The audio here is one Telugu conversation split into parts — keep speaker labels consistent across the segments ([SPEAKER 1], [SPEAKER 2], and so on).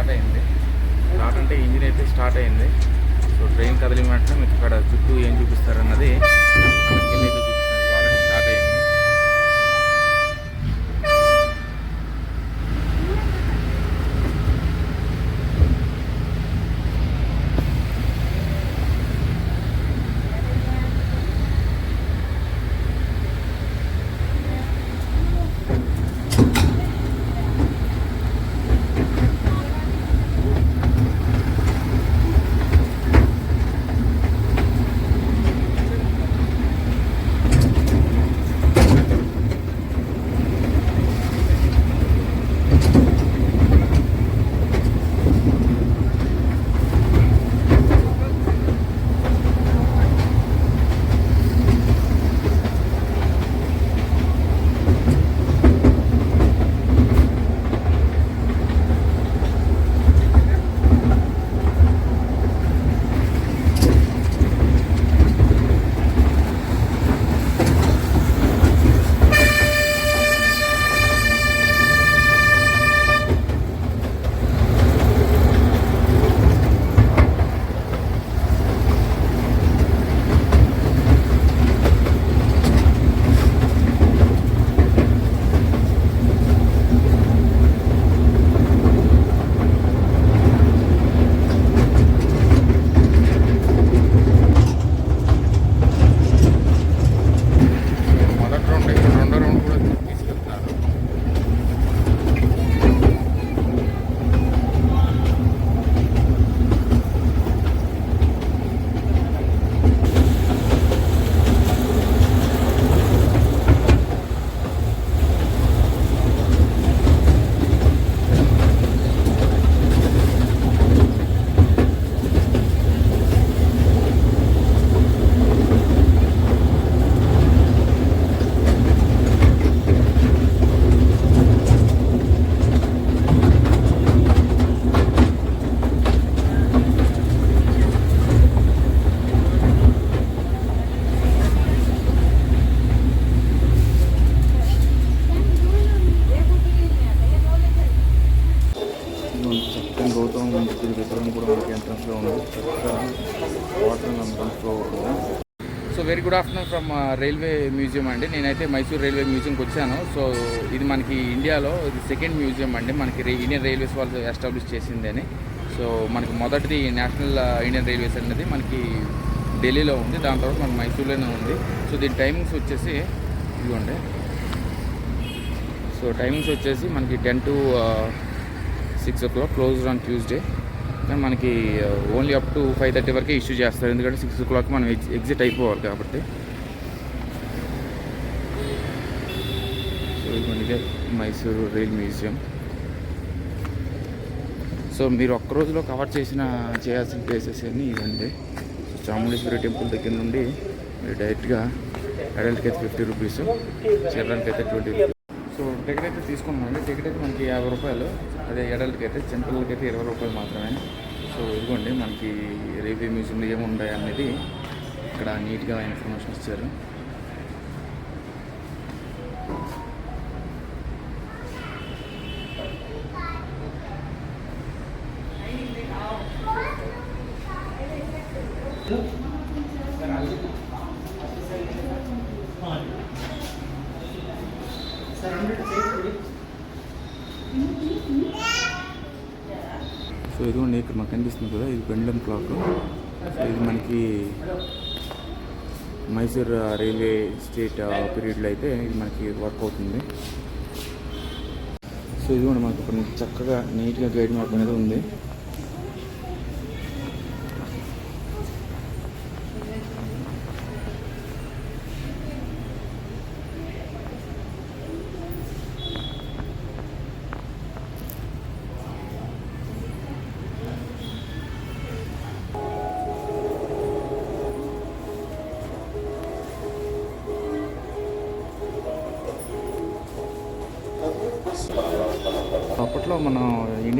[SPEAKER 1] స్టార్ట్ అయింది. స్టార్ట్ అంటే ఇంజిన్ అయితే స్టార్ట్ అయింది. సో ట్రైన్ కదిలిమంటే మీకు ఇక్కడ చుట్టూ ఏం చూపిస్తారన్నది అక్కడికి వెళ్ళి good afternoon from railway museum అండి. నేనైతే మైసూర్ రైల్వే మ్యూజియంకి వచ్చాను. సో ఇది మనకి ఇండియాలో ఇది సెకండ్ మ్యూజియం అండి. మనకి ఇండియన్ రైల్వేస్ వాళ్ళు ఎస్టాబ్లిష్ చేసింది అని సో మనకి మొదటిది నేషనల్ ఇండియన్ రైల్వేస్ అనేది మనకి ఢిల్లీలో ఉంది. దాని తర్వాత మనకి మైసూర్లోనే ఉంది. సో దీని టైమింగ్స్ వచ్చేసి ఇదిగోండి. సో టైమింగ్స్ వచ్చేసి మనకి ten to six o'clock closed on Tuesday. కానీ మనకి only up to five thirty వరకే ఇష్యూ చేస్తారు. ఎందుకంటే సిక్స్ ఓ క్లాక్ మనం ఎగ్జిట్ అయిపోవాలి కాబట్టి. సో ఇదే మైసూరు రైల్ మ్యూజియం సో మీరు ఒక్క రోజులో కవర్ చేసిన చేయాల్సిన ప్లేసెస్ అన్నీ ఇవండి సో చాముండేశ్వరి టెంపుల్ దగ్గర నుండి మీరు డైరెక్ట్గా అడల్ట్కి అయితే ఫిఫ్టీ రూపీస్ చిల్డ్రన్కి అయితే ట్వంటీ సో టికెట్ అయితే తీసుకున్నామండి. టికెట్ అయితే మనకి యాభై రూపాయలు. అదే ఎడల్ట్కి అయితే చిన్నపిల్లలకి అయితే ఇరవై రూపాయలు మాత్రమే. సో ఇదిగోండి మనకి రేపే మ్యూజియంలో ఏముంటాయి అనేది ఇక్కడ నీట్గా ఇన్ఫర్మేషన్ ఇచ్చారు. సో ఇదిగోండి ఇక్కడ మాకు కనిపిస్తుంది కదా ఇది బెండం క్లాక్ సో ఇది మనకి మైసూర్ రైల్వే స్టేట్ పీరియడ్లో అయితే ఇది మనకి వర్క్ అవుతుంది. సో ఇదిగోండి మనకి ఇక్కడ చక్కగా నీట్గా గైడ్ మ్యాప్ అనేది ఉంది.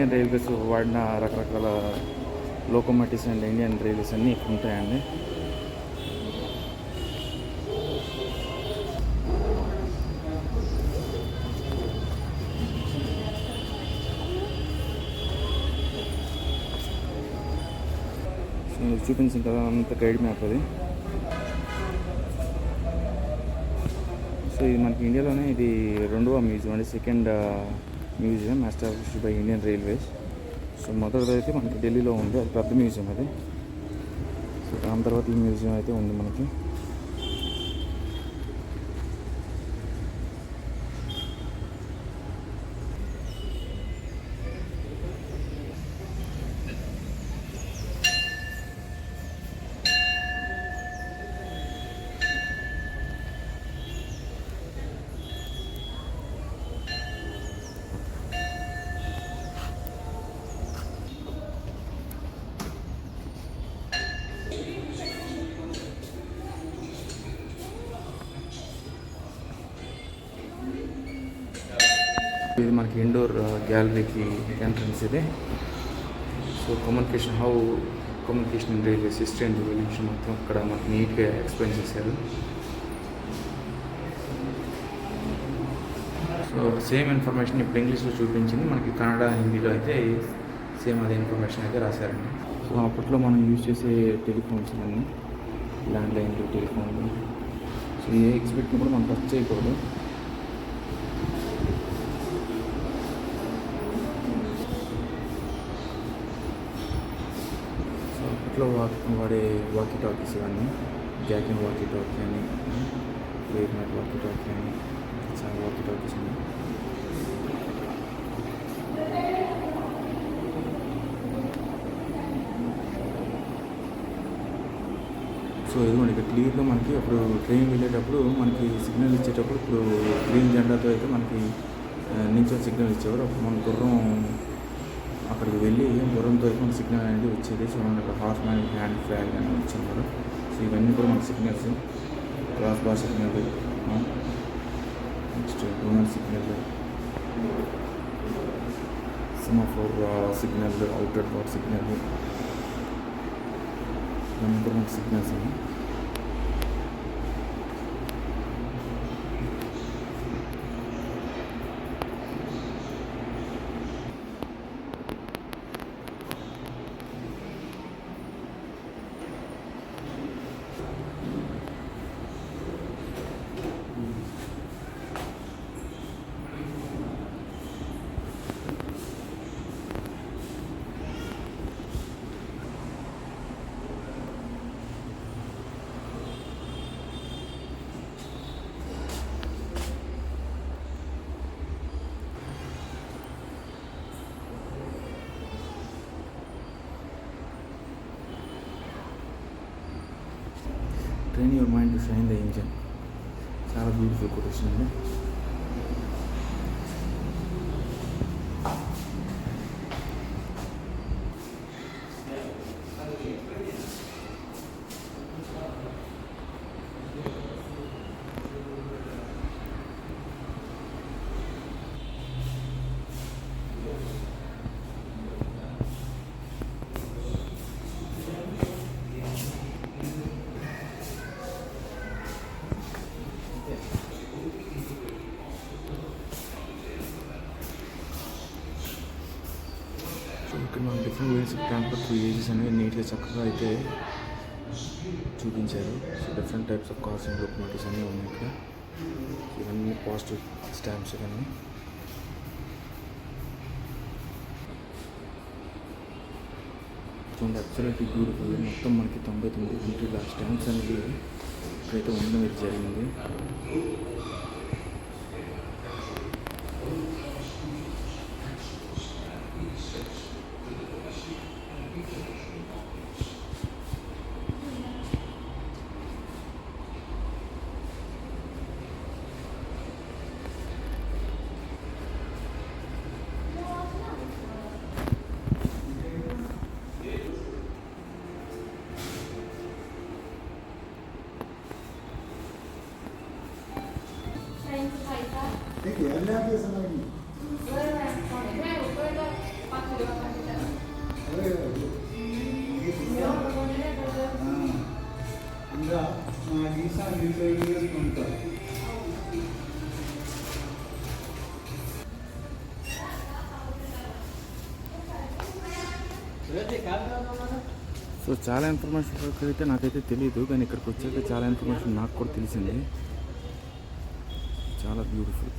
[SPEAKER 1] ఇండియన్ రైల్వేస్ వాడిన రకరకాల లోకోమోటివ్స్ అండ్ ఇండియన్ రైల్వేస్ అన్నీ ఇక్కడ ఉంటాయండి. చూపించిన చూపించింది కదా అంత గైడ్ మ్యాప్ అది. సో ఇది మనకి ఇండియాలోనే ఇది రెండవ మ్యూజియం అండి. Second museum established by Indian railways so మొదటిది అయితే మనకి ఢిల్లీలో ఉంది అది పెద్ద మ్యూజియం అది. సో దాని తర్వాత ఈ మ్యూజియం అయితే ఉంది మనకి. ఇది మనకి ఇండోర్ గ్యాలరీకి ఎంట్రన్స్ ఇది. So communication how communication in railways history and revolution మొత్తం ఇక్కడ మనకి నీట్గా ఎక్స్ప్లెయిన్ చేశారు. సో సేమ్ ఇన్ఫర్మేషన్ ఇప్పుడు ఇంగ్లీష్లో చూపించింది మనకి కన్నడ హిందీలో అయితే సేమ్ అదే ఇన్ఫర్మేషన్ అయితే రాశారండి. సో అప్పట్లో మనం యూజ్ చేసే టెలిఫోన్స్ అన్నీ ల్యాండ్లైన్లు టెలిఫోన్లు. సో ఏ ఎక్స్పెక్ట్ని కూడా మనం టచ్ చేయకూడదు. ఇంట్లో వాడే వాకీ టాకీస్ ఇవన్నీ జాక్ అండ్ వాకీ టాకీ అని లేట్ నైట్ వాకీ టాకీ అని చాలా వాకీ టాకీస్ ఉన్నాయి. సో ఇదిగోండి ఇక్కడ క్లియర్గా మనకి అప్పుడు ట్రైన్ వెళ్ళేటప్పుడు మనకి సిగ్నల్ ఇచ్చేటప్పుడు ఇప్పుడు గ్రీన్ జెండాతో అయితే మనకి నించో సిగ్నల్ ఇచ్చేవారు. అప్పుడు మన గుర్రం అక్కడికి వెళ్ళి గుర్రంతో అయితే సిగ్నల్ అనేది వచ్చేది. చూడండి అక్కడ హార్స్ మ్యాన్ హ్యాండ్ ఫ్లాగ్ అని వచ్చినారు సో ఇవన్నీ కూడా మన signals. Cross bar signal next Donal signal semaphore signal outer bar signal. ఇవన్నీ కూడా మన సిగ్నల్స్ అండి train your mind to shine the engine చాలా బ్యూటిఫుల్ కొటేషన్ అండి సో ఇక్కడ మనం డిఫరెంట్ వేస్ ఆఫ్ ట్రాన్స్పోర్ట్ అనేవి నీట్గా చక్కగా అయితే చూపించారు. So different types of cars and locomotives అన్నీ ఉన్నాయి ఇక్కడ. ఇవన్నీ పాజిటివ్ స్టాంప్స్ ఇవన్నీ. చూడండి అబ్సల్యూట్ బ్యూటిఫుల్ మొత్తం మనకి తొంభై తొమ్మిది కంట్రీల స్టాంప్స్ అనేది ఇక్కడైతే ఉండడం అయితే జరిగింది.
[SPEAKER 2] కలిగి ఉంటారు
[SPEAKER 1] సో చాలా ఇన్ఫర్మేషన్ అయితే నాకైతే తెలియదు కానీ ఇక్కడికి వచ్చాక చాలా ఇన్ఫర్మేషన్ నాకు కూడా తెలిసింది. చాలా బ్యూటిఫుల్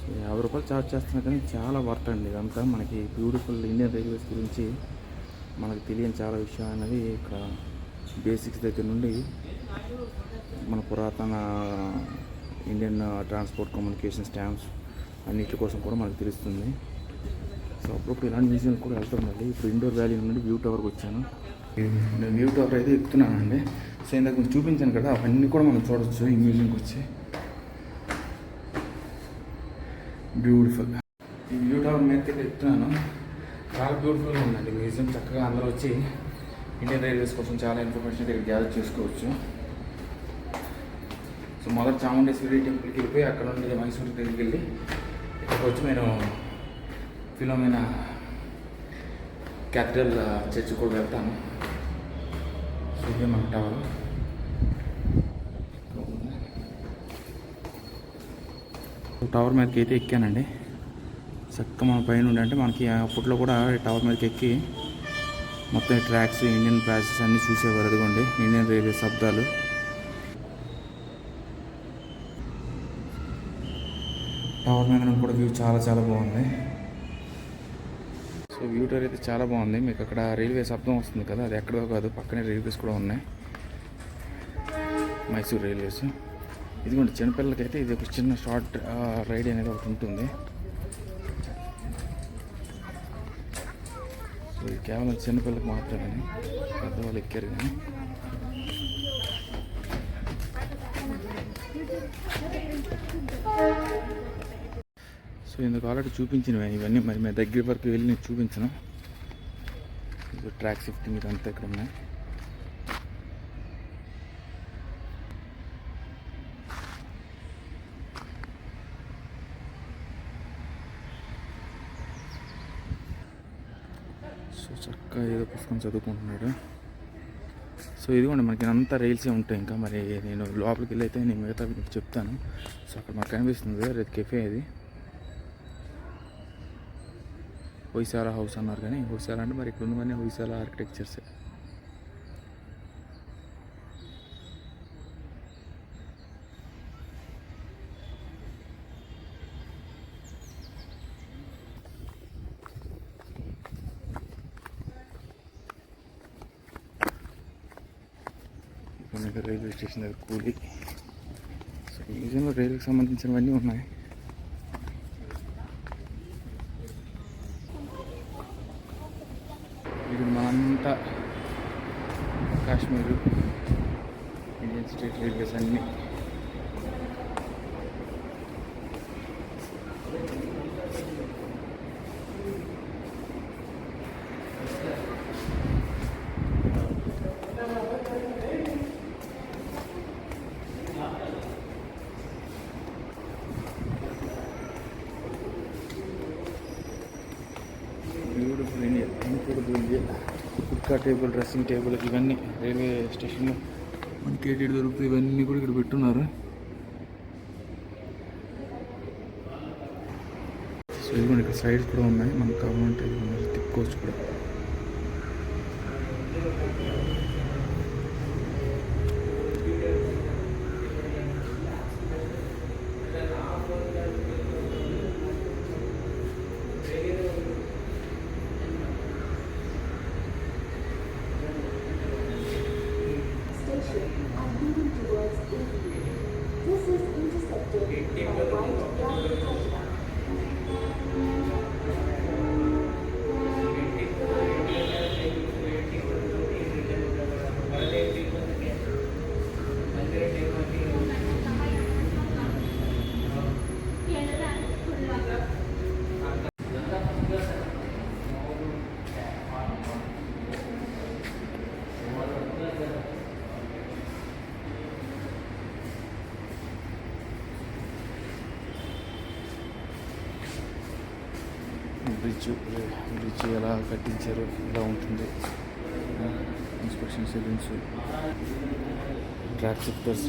[SPEAKER 1] సో యాభై రూపాయలు ఛార్జ్ చేస్తున్నా కానీ చాలా వర్త్ అండి ఇదంతా. మనకి బ్యూటిఫుల్ ఇండియన్ రైల్వేస్ గురించి మనకు తెలియని చాలా విషయం అనేది ఇక్కడ బేసిక్స్ దగ్గర నుండి మన పురాతన ఇండియన్ ట్రాన్స్పోర్ట్ కమ్యూనికేషన్ స్టాంప్స్ అన్నిటి కోసం కూడా మనకు తెలుస్తుంది. సో అప్పుడప్పుడు ఇలాంటి మ్యూజియం కూడా వెళ్తాం మళ్ళీ. ఇప్పుడు ఇండోర్ వ్యాలీ నుండి వ్యూ టవర్కి వచ్చాను. నేను వ్యూ టవర్ అయితే ఎక్కుతున్నానండి. సో ఇందాక కొంచెం చూపించాను కదా అవన్నీ కూడా మనం చూడవచ్చు ఈ మ్యూజియంకి వచ్చి. బ్యూటిఫుల్ ఈ వ్యూ టవర్ మీద ఎక్కుతున్నాను. చాలా బ్యూటిఫుల్గా ఉందండి. మ్యూజియం చక్కగా అందరూ వచ్చి ఇండియన్ రైల్వేస్ కోసం చాలా ఇన్ఫర్మేషన్ ఇక్కడ గ్యాదర్ చేసుకోవచ్చు. సో మొదట చాముండేశ్వరి టెంపుల్కి వెళ్ళిపోయి అక్కడ నుండి మైసూరు దగ్గరికి వెళ్ళి ఇక్కడికి వచ్చి నేను ఫిలోమైన క్యాపిటల్ చర్చ్ కూడా వెళ్తాను. సో టవర్ టవర్ మీదకి అయితే ఎక్కానండి. చక్కగా మన పైన ఉండి అంటే మనకి అప్పట్లో కూడా టవర్ మీదకి ఎక్కి మొత్తం ట్రాక్స్ ఇండియన్ ప్రాసెస్ అన్నీ చూసేవారు అదిగోండి ఇండియన్ రైల్వే శబ్దాలు. టవర్ మీద కూడా వ్యూ చాలా చాలా బాగుంది. సో వ్యూ టవర్ అయితే చాలా బాగుంది. మీకు అక్కడ రైల్వే శబ్దం వస్తుంది కదా అది ఎక్కడో కాదు పక్కనే రైల్వేస్ కూడా ఉన్నాయి. మైసూర్ రైల్వేస్. ఇదిగోండి చిన్నపిల్లలకైతే ఇది ఒక చిన్న షార్ట్ రైడ్ అనేది ఒకటి ఉంటుంది. కేవలం చిన్నపిల్లలకు మాత్రమే పెద్దవాళ్ళు ఎక్కారు కానీ. సో ఇందుకు ఆల్రెడీ చూపించినవి ఇవన్నీ. మరి మీ దగ్గర వరకు వెళ్ళి నేను చూపించను. ట్రాక్ షిఫ్టింగ్ ఇదంతా ఇక్కడ ఉన్నాయి. పక్క ఏదో పుస్తకం చదువుకుంటున్నాడు. సో ఇదిగోండి మనకి అంతా రైల్సే ఉంటాయి ఇంకా. మరి నేను లోపలికి వెళ్ళైతే నేను మిగతా మీకు చెప్తాను. సో అక్కడ మాకు కనిపిస్తుంది రేపు కెఫే అది. హొయ్సాల హౌస్ అన్నారు కానీ హొయ్సాల అంటే మరి ఇక్కడ ఉన్నవన్నీ హొయ్సాల ఆర్కిటెక్చర్సే ఇక్కడ రైల్వే స్టేషన్ దగ్గర కూలి. సో మ్యూజియంలో రైలుకి సంబంధించినవన్నీ ఉన్నాయి. ఇక్కడ మనంతా కాశ్మీరు ఇండియన్ స్టేట్ రైల్వేస్ అన్నీ. కుక్క టేబుల్ డ్రెస్సింగ్ టేబుల్ ఇవన్నీ రైల్వే స్టేషన్లో. మనకి ఏటి దొరుకుతాయి ఇవన్నీ కూడా ఇక్కడ పెట్టున్నారు. సో ఇదిగోండి ఇక్కడ సైడ్స్ కూడా ఉన్నాయి. మనకు కావాలంటే తిప్పుకోవచ్చు కూడా. కట్టి ఎలా కట్టించారు ఎలా ఉంటుంది. Inspection సెలింగ్స్ track shifters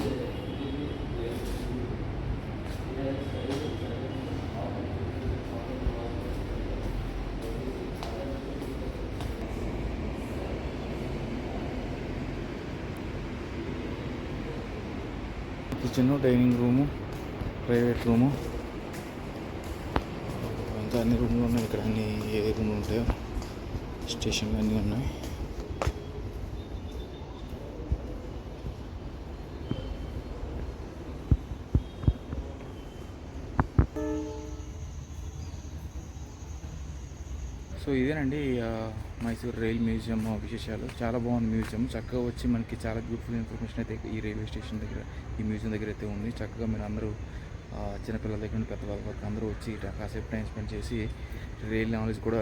[SPEAKER 1] kitchen dining room private room ఇంకా అన్ని రూమ్లు ఉన్నాయి. ఇక్కడ అన్ని ఏ రూమ్లు ఉంటాయో స్టేషన్లు అన్నీ ఉన్నాయి. సో ఇదేనండి మైసూర్ రైల్ మ్యూజియం విశేషాలు. చాలా బాగుంది మ్యూజియం. చక్కగా వచ్చి మనకి చాలా బ్యూటిఫుల్ ఇన్ఫర్మేషన్ అయితే ఈ రైల్వే స్టేషన్ దగ్గర ఈ మ్యూజియం దగ్గర అయితే ఉంది. చక్కగా మీరు అందరూ చిన్నపిల్లల దగ్గర నుండి పెద్దవాళ్ళ వరకు అందరూ వచ్చి ఇట్లా కాసేపు టైం స్పెండ్ చేసి రియల్ నాలెడ్జ్ కూడా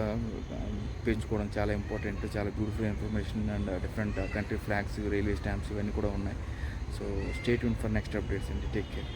[SPEAKER 1] పెంచుకోవడం చాలా ఇంపార్టెంట్. చాలా beautiful information and different country flags railway stamps ఇవన్నీ కూడా ఉన్నాయి. సో స్టేట్ యూన్ ఫర్ నెక్స్ట్ అప్డేట్స్ అండి. Take care.